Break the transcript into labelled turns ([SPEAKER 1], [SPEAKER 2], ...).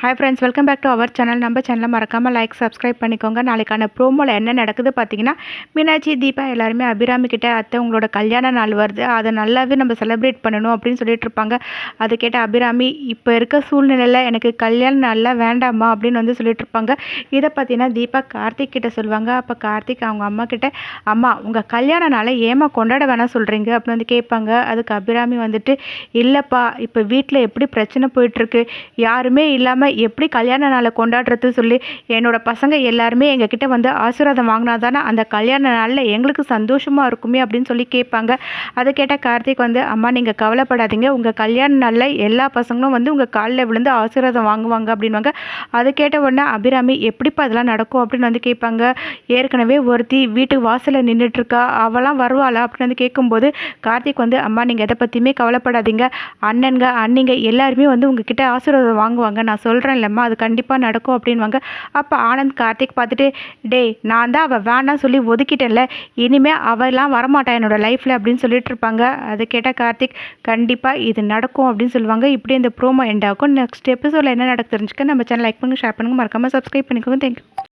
[SPEAKER 1] Hi friends welcome back to our channel நம்ம சேனலை மறக்காமல் லைக் சப்ஸ்கிரைப் பண்ணிக்கோங்க. நாளைக்கான ப்ரோமோவில் என்ன நடக்குது பார்த்தீங்கன்னா மீனாட்சி தீபா எல்லாருமே அபிராமி கிட்டே அத்தை உங்களோட கல்யாண நாள் வருது. அதை நல்லாவே நம்ம செலிப்ரேட் பண்ணணும் அப்படின்னு சொல்லிட்டு இருப்பாங்க. அது கேட்ட அபிராமி இப்போ இருக்க சூழ்நிலையில் எனக்கு கல்யாண நாளில் வேண்டாமா அப்படின்னு வந்து சொல்லிட்டு இருப்பாங்க. இதை பார்த்தீங்கன்னா தீபா கார்த்திக் கிட்ட சொல்லுவாங்க. அப்போ கார்த்திக் அவங்க அம்மா கிட்ட அம்மா உங்கள் கல்யாண நாளை ஏமா கொண்டாட வேணாம் சொல்கிறீங்க அப்படின்னு வந்து கேட்பாங்க. அதுக்கு அபிராமி வந்துட்டு இல்லைப்பா இப்போ வீட்டில் எப்படி பிரச்சனை போயிட்டுருக்கு யாருமே இல்லாமல் எப்படி கல்யாண நாளை கொண்டாடுறது சொல்லி என்னோட பசங்க எல்லாருமே எங்ககிட்ட வந்து ஆசீர்வாதம் வாங்கினா தானே அந்த கல்யாண நாளில் எங்களுக்கு சந்தோஷமாக இருக்குமே அப்படின்னு சொல்லி கேட்பாங்க. அதை கேட்டால் கார்த்திக் வந்து அம்மா நீங்கள் கவலைப்படாதீங்க. உங்கள் கல்யாண நாளில் எல்லா பசங்களும் வந்து உங்கள் காலில் விழுந்து ஆசீர்வாதம் வாங்குவாங்க அப்படின்வாங்க அதை கேட்ட உடனே அபிராமி எப்படிப்பா அதெல்லாம் நடக்கும்? அப்படின்னு வந்து கேட்பாங்க. ஏற்கனவே ஒருத்தி வீட்டு வாசலில் நின்றுட்டுருக்கா அவளாம் வருவாளா அப்படின்னு வந்து கேட்கும்போது கார்த்திக் வந்து அம்மா நீங்கள் எதை பற்றியுமே கவலைப்படாதீங்க. அண்ணனுங்க அண்ணிங்க எல்லாருமே வந்து உங்ககிட்ட ஆசீர்வாதம் வாங்குவாங்க. நான் சொல்கிறேன் இல்லைம்மா அது கண்டிப்பாக நடக்கும் அப்படின்வாங்க. அப்போ ஆனந்த் கார்த்திக் பார்த்துட்டு டேய் நான் தான் அவள் வேணாம் சொல்லி ஒதுக்கிட்டேன்ல இனிமேல் அவெல்லாம் வரமாட்டா என்னோடய லைஃப்பில் அப்படின்னு சொல்லிட்டு இருப்பாங்க. அது கேட்டால் கார்த்திக் கண்டிப்பாக இது நடக்கும் அப்படின்னு சொல்லுவாங்க. இப்படி இந்த ப்ரோமோ எண்ட் ஆகும். நெக்ஸ்ட் எபிசோடில் என்ன நடக்கு தெரிஞ்சுக்க நம்ம சேனல் லைக் பண்ணுங்கள் ஷேர் பண்ணுங்கள் மறக்காமல் சப்ஸ்கிரைப் பண்ணிக்கோங்க. தேங்க்யூ